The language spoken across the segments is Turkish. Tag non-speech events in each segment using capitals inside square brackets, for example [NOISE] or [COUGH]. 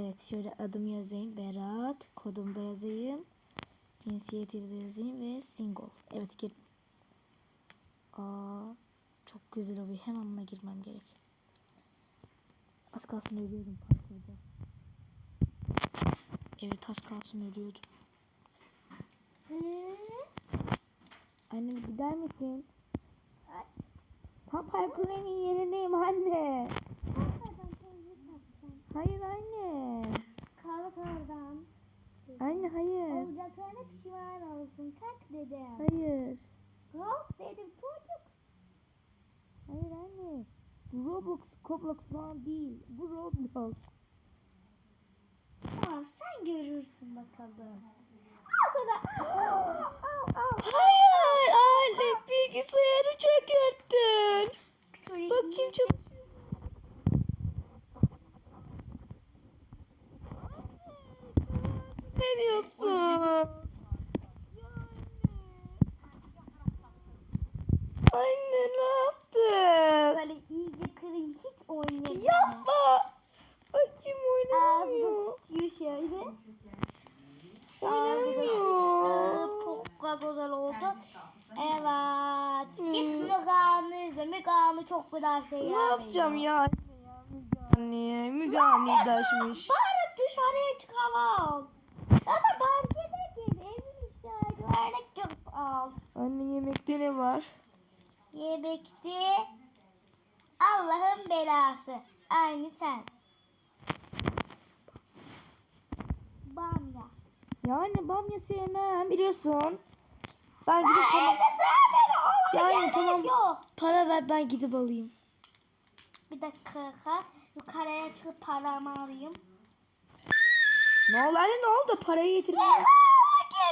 Evet şöyle adımı yazayım. Berat. Kodumu da yazayım. Cinsiyeti de yazayım ve single. Evet gir. Aa, çok güzel oluyor. Hemen buna girmem gerek. Az kalsın ölüyordum parkurda. Evet az kalsın ölüyordum. Anne bir gider misin? Tam parkurun yerindeyim anne. Hayır anne. Kalk oradan. Anne hayır. Olacaklarına pişman olsun. Kalk dedim. Hayır. Kalk dedim çocuk. Hayır anne. Bu Roblox, Roblox falan değil. Bu Roblox. Tamam sen görürsün bakalım. Al sana. Al, al, al. Hayır anne bilgisayarı çökerttin. Bakayım çok... Ne diyorsun? Anne ne yaptın? Böyle iyice kırayım hiç oynayamıyorum. Yapma. Bakayım oynamıyor. sıçıyor şöyle. Ağzına Oynamıyor. Çok güzel oldu. Evet. Git Müge Anlı izle. Müge Anlı çok güzel şeyler Ne yapacağım ya? Müge Anne dersmiş. Bari dışarıya çıkamam. Anne yemekte ne var? Yemekte Allah'ın belası. Aynı sen. Bamya. Ya anne bamya sevmem biliyorsun. Ben gidip. Evde zaten Yani tamam. yok. Para ver ben gidip alayım. Bir dakika. Yukarıya çıkıp paramı alayım. Ne oldu anne ne oldu? Parayı getirme. Hak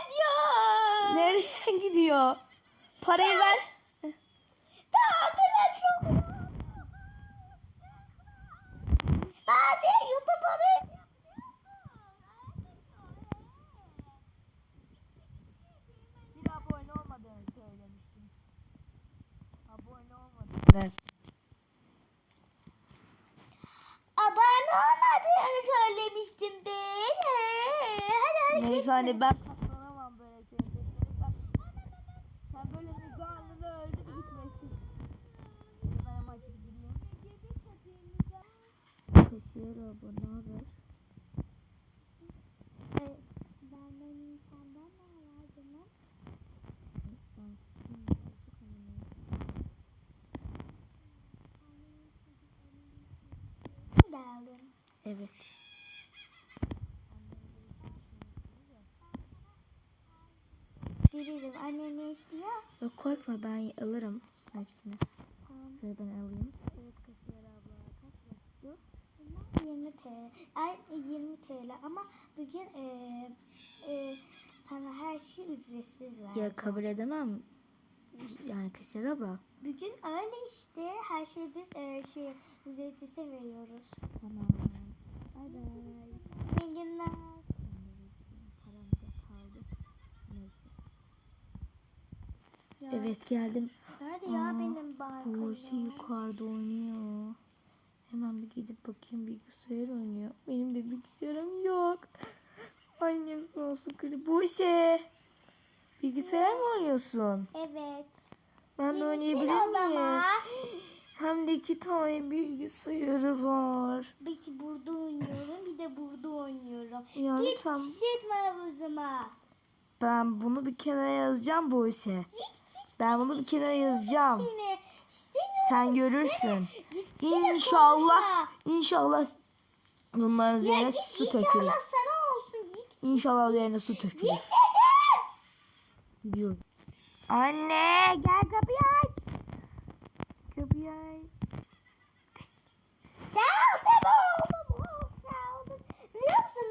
ediyor. Nereye gidiyor? [LAUGHS] Parayı ver. Bir abone olmadığını söylemiştim. Abone olmadığını. abone olmadığını söylemiştim ben. Hadi hadi. Neyse anne ben katlanamam böyle şeylere. Sen, sen böyle Müge Anlı'da öldü bir gitmesin. Şimdi ben ama gidip gideyim. Kesiyor abla ne haber? Benden ne canım? Evet. Diririm. Anne ne istiyor? Yok korkma ben alırım hepsini. Tamam. Şöyle ben alayım. Evet kasiyer abla. Kaç lira tuttu? 20 TL. Ay 20 TL ama bugün e, e, sana her şey ücretsiz ver. Ya kabul edemem. Yani kasiyer abla. Bugün öyle işte her şeyi biz e, şey ücretsiz veriyoruz. Tamam. Bay bay. İyi günler. Ya, Evet geldim. Nerede ya Aa, benim bankom? Buse yukarıda oynuyor. Hemen bir gidip bakayım bilgisayar oynuyor. Benim de bilgisayarım yok. [LAUGHS] Annem sağ olsun kırı. Buse. Bilgisayar mı oynuyorsun? Evet. Ben de oynayabilir o miyim? [GASPS] Hem de iki tane bilgisayarı var. Bir burada oynuyorum bir de burada oynuyorum. Ya Git lütfen. hissetme havuzuma. Ben bunu bir kenara yazacağım Buse. Git git. Ben bunu bir kenara yazacağım. Seni. Sen görürsün. İnşallah. İnşallah bunların Ya üzerine git su inşallah dökülür. sana olsun git. İnşallah üzerine su dökülür. Git dedim. Anne gel kapıyı aç. Kapıyı aç. Geldim oğlum. Geldim. Biliyor musun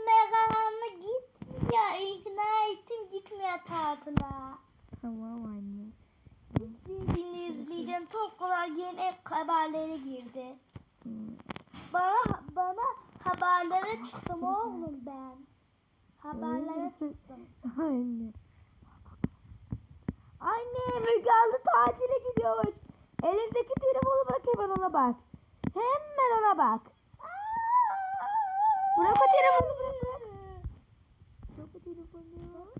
gitmiyor. İkna ettim gitmiyor tatile. Tamam Dizini izleyeceğim. Toplar yeni haberlere girdi. Bana bana haberlere çıktım oğlum ben. Haberlere çıktım. Anne. Anne Müge Anlı tatile gidiyormuş. Elindeki telefonu bırak hemen ona bak. Hemen ona bak. Bırak o telefonu bırak bırak. Bırakma telefonu.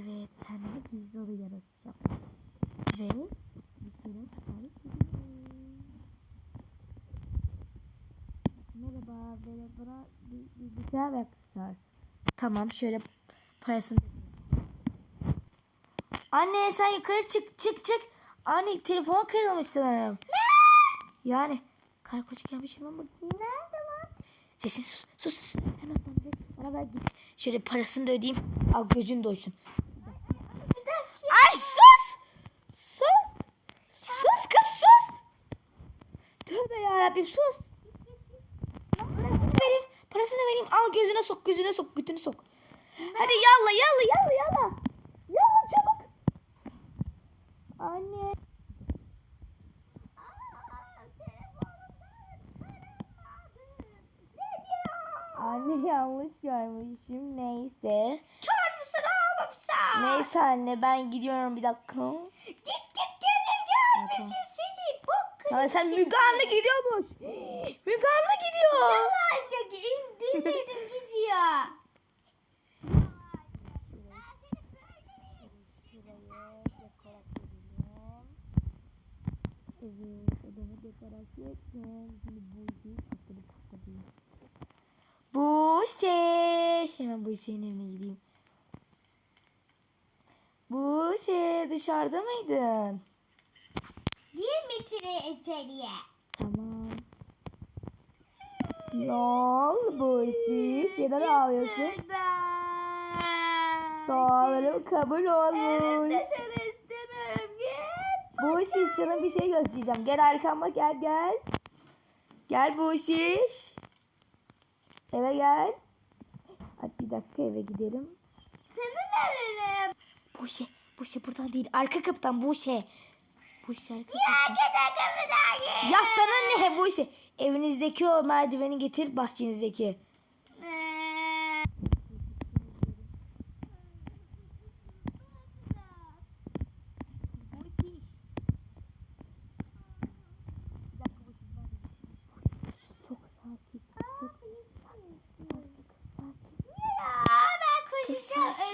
Ben de pizza da yaratacağım. Ve bir şeyler sipariş. Merhaba, merhaba, bir bilgisayar ve aksesuar. Tamam, şöyle parasını... Anne sen yukarı çık, çık, çık. Anne telefon kırılmış sanırım. Ne? Yani, kar koca gelmiş hemen bakayım. Nerede lan? Sesin sus, sus, sus. Hemen bana ver git. Şöyle parasını da ödeyeyim. Al gözün doysun. Ay sus! Sus! Sus kız sus! Yarabbim sus! Vereyim, parasını vereyim. Al gözüne sok, gözüne sok, götünü sok. Hadi yalla, yalla, yalla, yalla. Yalla çabuk. Anne. Anne yanlış görmüşüm. Neyse. Kör müsün oğlum sen? Neyse anne ben gidiyorum bir dakika. Git git gözüm görmesin seni. Bok Ama sen Müge Anlı gidiyormuş. [GASPS] Müge Anlı gidiyor. Yalan yok. İndirdim gidiyor. Evet, odamı dekorasyon ettim. Şimdi Buse'yi patladı patladı. Buse! Hemen Buse'nin evine gideyim. Buse dışarıda mıydın? Mitire içeriye. Tamam. Ne oldu Buse? Şeyler ağlıyorsun. Dualarım kabul olmuş. Dışarı istemiyorum git. Buse sana bir şey göstereceğim. Gel arkama gel gel. Gel Buse. Eve gel. Hadi bir dakika eve gidelim. Senin evine. Buse, Buse buradan değil. Arka kapıdan Buse. Buse arka Ya sana ne [LAUGHS] Buse? Evinizdeki o merdiveni getir bahçenizdeki. Sakin.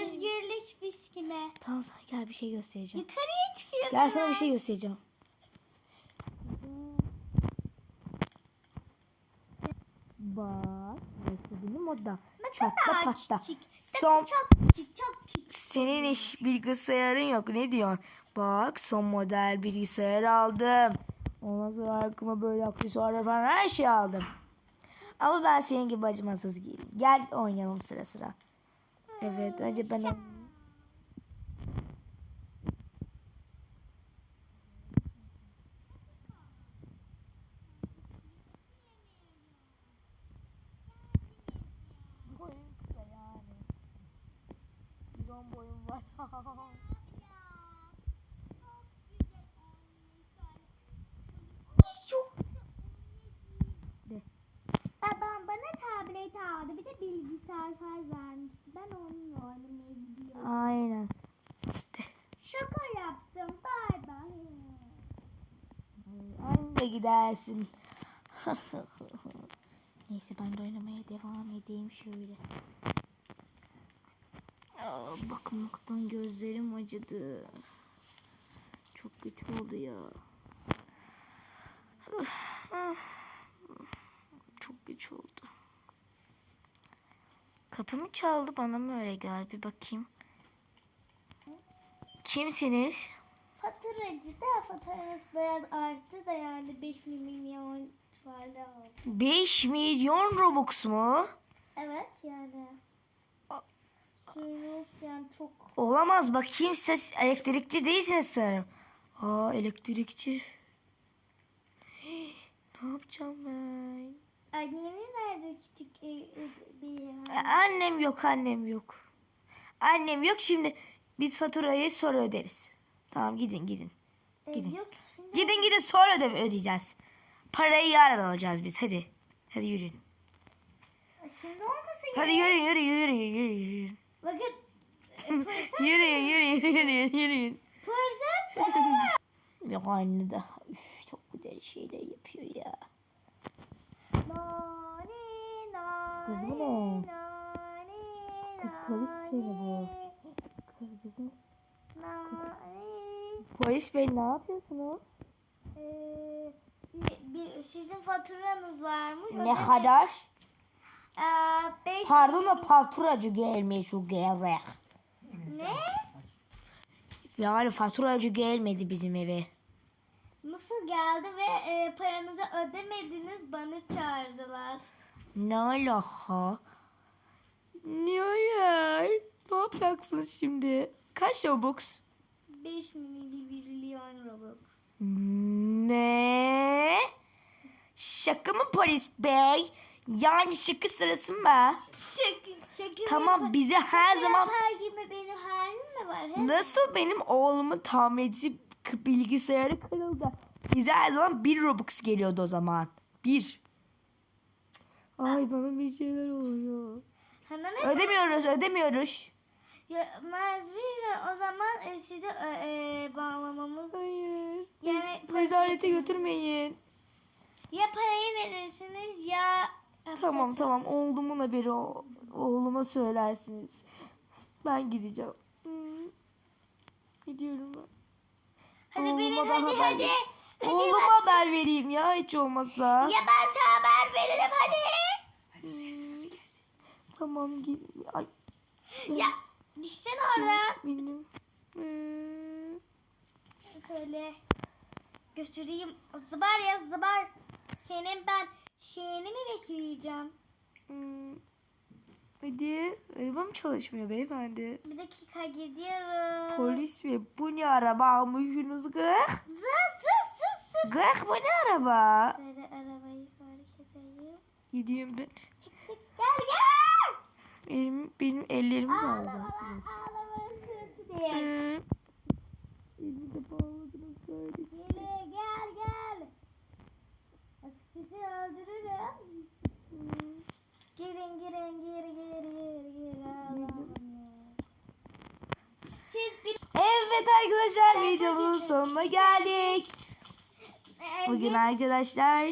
özgürlük biskime. Tamam sana gel bir şey göstereceğim. Yukarıya. Gel sana bir şey göstereceğim. Bak. Benim oda. Çatla patla. Son Çok küçük çok küçük. Senin iş bilgisayarın yok. Ne diyorsun? Bak son model bilgisayar aldım. Ondan sonra arkama böyle aksesuarlar falan her şey aldım. Ama ben senin gibi acımasız değilim. Gel oynayalım sıra sıra. Evet önce ben Boyun kısa yani. Uzun boyun var. De. Babam bana tablet aldı. Bir de bilgisayar faz vermişti. Ben onunla oynamaya gidiyorum. Aynen. Şaka yaptım. Bay bay. Anne gidersin. [LAUGHS] Neyse ben de oynamaya devam edeyim şöyle. Bakmaktan gözlerim acıdı. Çok güç oldu ya. Çok güç oldu. Kapı mı çaldı bana mı öyle geldi bir bakayım. Kimsiniz? Faturacı da faturanız biraz arttı da yani 5 milyon falan oldu. 5 milyon Robux mu? Evet yani. Suyunuz yani çok Olamaz bakayım ses elektrikçi değilsiniz sanırım. Aa elektrikçi. Hii, [GASPS] Ne yapacağım ben? Anneniz nerede küçük e, e, bir Annem yok annem yok. Annem yok şimdi biz faturayı sonra öderiz. Tamam gidin gidin. ev gidin. yok şimdi. Gidin gidin sonra öde ödeyeceğiz. Parayı yarın alacağız biz hadi. Hadi yürüyün. Şimdi olmasın Hadi ya. yürüyün yürüyün yürüyün yürüyün. Bakın. [LAUGHS] Yürüyün yürüyün yürüyün yürüyün. Fırsat. Yani da üf, çok güzel şeyler yapıyor ya. Kız bu ne? Kız polis seni bu. Kız bizim nani. polis bey ne yapıyorsunuz? Ee, bir, bir- sizin faturanız varmış. Ne da kadar? Ee, beş- Pardon da faturacı gelmiş şu gevre. Ne? Yani faturacı gelmedi bizim eve. Nasıl geldi ve e, paranızı ödemediniz bana çağırdılar. Ne alaka? Ne hayır? Ne yapacaksın şimdi? Kaç Robux? 5 milyon Robux. Ne? Şaka mı polis bey? Yani şaka sırası mı? Şaka, şaka Tamam bize her şaka zaman yapar gibi benim halim mi var? He? nasıl benim oğlumun tamirci bilgisayarı kırıldı. Bize her zaman bir Robux geliyordu o zaman. Bir. Ay bana bir şeyler oluyor. Ödemiyoruz ödemiyoruz. ya, mecburen o zaman e, sizi e, e, bağlamamız Hayır. yani Nezarete götürmeyin. ya parayı verirsiniz ya Tamam tamam oğlumun haberi o. Oğluma söylersiniz. Ben gideceğim. Hmm. Gidiyorum ben. Hadi Oğluma benim da hadi haber hadi. Hadi, Oğluma hadi. haber vereyim ya hiç olmazsa. Ya ben sana haber veririm hadi. Tamam git. Ay Ya düşsene oradan. benim. Ee, Şöyle göstereyim. Zıbar ya zıbar. Senin ben şeyini mi bekleyeceğim? hmm. Hadi. Arabam çalışmıyor beyefendi. Bir dakika gidiyorum. Polis ve bu ne araba almışsınız gık. Zız zız zız zız. Gık bu ne araba? Şöyle arabayı fark edeyim. Gidiyorum ben. Çıktık gel gel. Benim, benim ellerim. Ağlama ağlamanın sırası değil. Ee, Elimi de bağladınız böyle. Gel gel gel. Sizi öldürürüm. Girin girin gir gir gir gir. Siz bir Evet arkadaşlar videomuzun sonuna geldik. Bugün arkadaşlar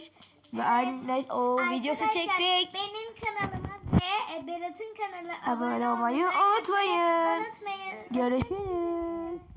ve anne o videosu çektik. Benim kanalıma ve Berat'ın kanalına Abone olmayı unutmayın. unutmayın. Görüşürüz.